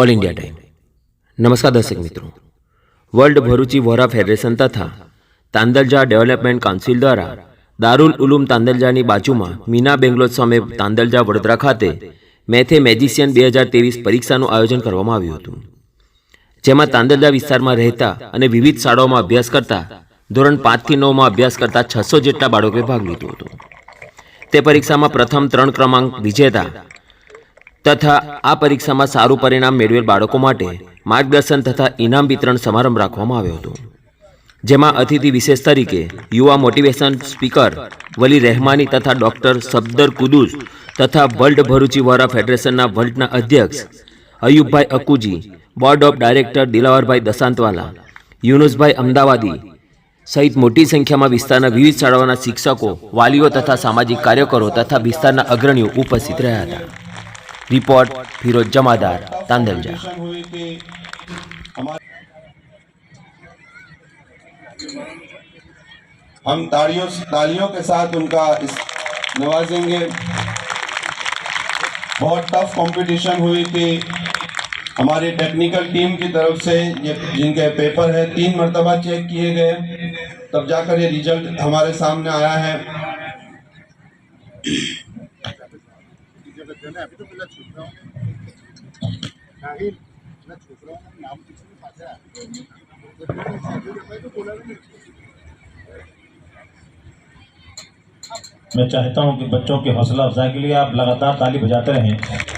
All India time નમસ્કાર દર્શક મિત્રો. વર્લ્ડ ભરૂચી વોરા ફેડરેશન તથા તાંદલજા ડેવલપમેન્ટ કાઉન્સિલ દ્વારા દારૂલ ઉલુમ તાંદલજાની બાજુમાં મીના બેંગ્લોર સામે તાંદલજા વડોદરા ખાતે મેથે મેજિશિયન બે હજાર ત્રેવીસ પરીક્ષાનું આયોજન કરવામાં આવ્યું હતું. જેમાં તાંદલજા વિસ્તારમાં રહેતા અને વિવિધ શાળાઓમાં અભ્યાસ કરતા ધોરણ પાંચથી નવમાં અભ્યાસ કરતા છસો જેટલા બાળકોએ ભાગ લીધો હતો. તે પરીક્ષામાં પ્રથમ ત્રણ ક્રમાંક વિજેતા તથા આ પરીક્ષામાં સારું પરિણામ મેળવેલ બાળકો માટે માર્ગદર્શન તથા ઇનામ વિતરણ સમારંભ રાખવામાં આવ્યો હતો. જેમાં અતિથિ વિશેષ તરીકે યુવા મોટિવેશન સ્પીકર વલી રહેમાની તથા ડોક્ટર સબદર કુદુસ તથા વર્લ્ડ ભરૂચી વોરા ફેડરેશનના વર્લ્ડના અધ્યક્ષ Ayubbhai Akuji, board of director Dilawarbhai Dasantwala, Yunusbhai Amdavadi સહિત મોટી સંખ્યામાં વિસ્તારના વિવિધ શાળાઓના શિક્ષકો, વાલીઓ તથા સામાજિક કાર્યકરો તથા વિસ્તારના અગ્રણીઓ ઉપસ્થિત રહ્યા હતા. રિપોર્ટ ફિરોજ જમાદાર તાંદલજા कंडीशन हुई कि हमारे हम तालियों तालियों के साथ उनका इस नवाजेंगे बहुत टफ कंपटीशन हुई कि हमारी टेक्निकल टीम की तरफ से ये जिनके पेपर है तीन मरतबा चेक किए गए तब जाकर ये रिजल्ट हमारे सामने आया है तो अभी तो मैं छूट रहा हूँ। मैं छूट रहा हूँ नाम किसी ने मैं चाहता हूँ कि बच्चों की हौसला अफजाई के लिए आप लगातार ताली बजाते रहें।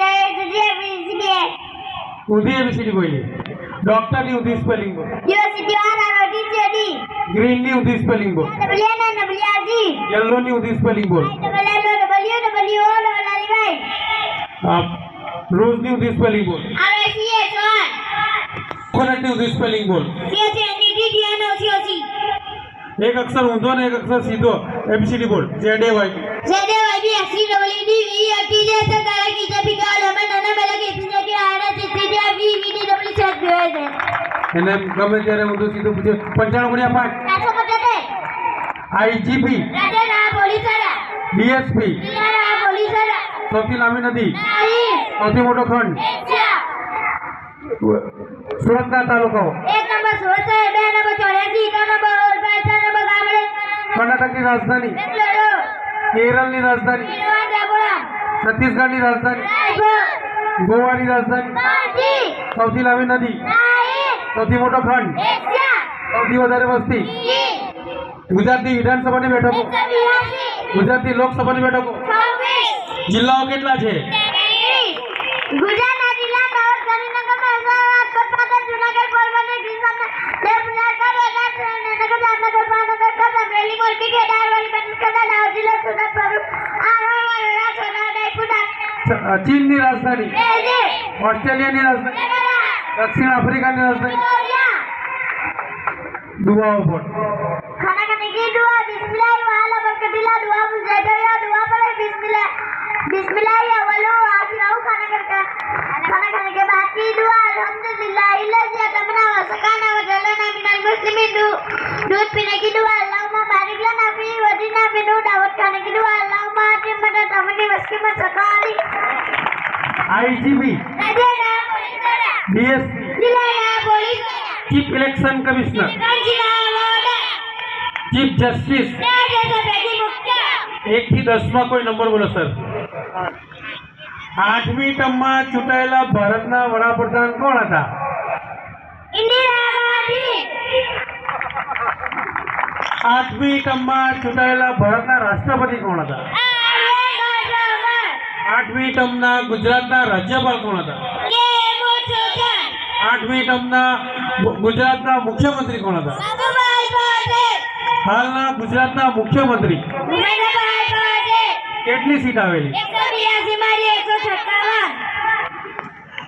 Jai to J V C D A ઉધી એબીસીડી બોલી સ્પેલિંગ. D ગ્રીનની ઉધી spelling. N N W R G યલોની ઉધી સ્પેલિંગ. બોલ W L O W W O L L I Y ઉધી સ્પેલિંગ. બોલ R કોકોનટની ઉધી સ્પેલિંગ. બોલ O C એક અક્ષર ઊંધો ને એક અક્ષર સીધો. એબીસીડી બોલ. જેડે વાય એને ગમે ત્યારે ઊંધું સીધું પૂછે પંચાણું ગુણ્યા પાંચ. આઈજીપી. બીએસપી. ડીએસપી સૌથી લાંબી નદી. સૌથી મોટો ખંડ. સુરતના તાલુકો. કર્ણાટકની રાજધાની. કેરળની રાજધાની. છત્તીસગઢની રાજધાની. ગોવાની રાજધાની. સૌથી લાંબી નદી. સૌથી મોટો ખંડ? સૌથી વધારે વસ્તી? ગુજરાતની વિધાનસભાની બેઠકો? ગુજરાતની લોકસભાની બેઠકો? જિલ્લાઓ કેટલા છે? ચીનની રાજધાની? ઓસ્ટ્રેલિયાની રાજધાની? દક્ષિણ આફ્રિકાની રસોઈ દુઆઓ પણ ખાના ખાને કી દુઆ બિસ્મિલ્લાહ વાલા બરકતિલા દુઆ મુજાદયા દુઆ પડે બિસ્મિલ્લાહ બિસ્મિલ્લાહ અવલો આખિરાઉ ખાના કરકા ખાના ખાને કે બાદ કી દુઆ અલહમદુલિલ્લાહ ઇલ્લાજી અતમના વસકાના વજલના મિનલ મુસ્લિમીન દુ દૂધ પીને કી દુઆ અલ્લાહુમ્મા બારિક લના ફી વજીના ફી દુ દાવત ખાને કી દુઆ અલ્લાહુમ્મા આતિમ મદદ અમની વસ્કી માં IGB S chief election commissioner chief justice એક થી દસમાં કોઈ નંબર બોલો સર આઠમી ટર્મમાં ચૂંટાયેલા ભારતના વડાપ્રધાન કોણ હતા? આઠમી ટર્મમાં ચૂંટાયેલા ભારતના રાષ્ટ્રપતિ કોણ હતા? આઠમી ટર્મના ગુજરાતના રાજ્યપાલ કોણ હતા? આઠમી ટર્મના ગુજરાતના મુખ્યમંત્રી કોણ હતા? હાલના ગુજરાતના મુખ્યમંત્રી કેટલી સીટ આવેલી?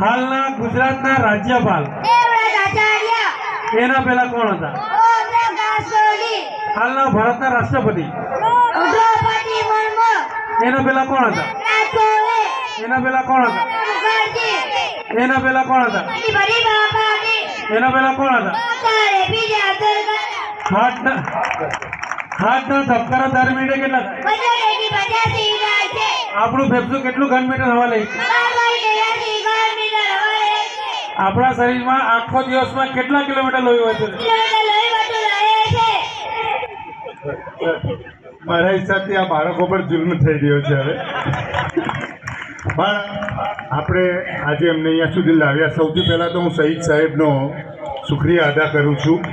હાલના ગુજરાતના રાજ્યપાલ એના પહેલા કોણ હતા? હાલના ભારતના રાષ્ટ્રપતિ એના પહેલા કોણ હતા? એના પહેલા કોણ હતા? એના પહેલા કોણ હતા? એના પહેલા કોણ હતા? હાર્ટના હાર્ટના ધબકારા દર મિનિટે કેટલા થાય? આપણું ફેફસું કેટલું ઘન મીટર હવા લે આપણા શરીરમાં આખો દિવસમાં કેટલા કિલોમીટર લોહી હોય છે. મારા હિસાબથી આ બાળકો પર જુલ્મ થઈ રહ્યો છે હવે. પણ આપણે આજે એમને અહીંયા સુધી લાવ્યા. સૌથી પહેલાં તો હું શહીદ સાહેબનો શુક્રિયા અદા કરું છું.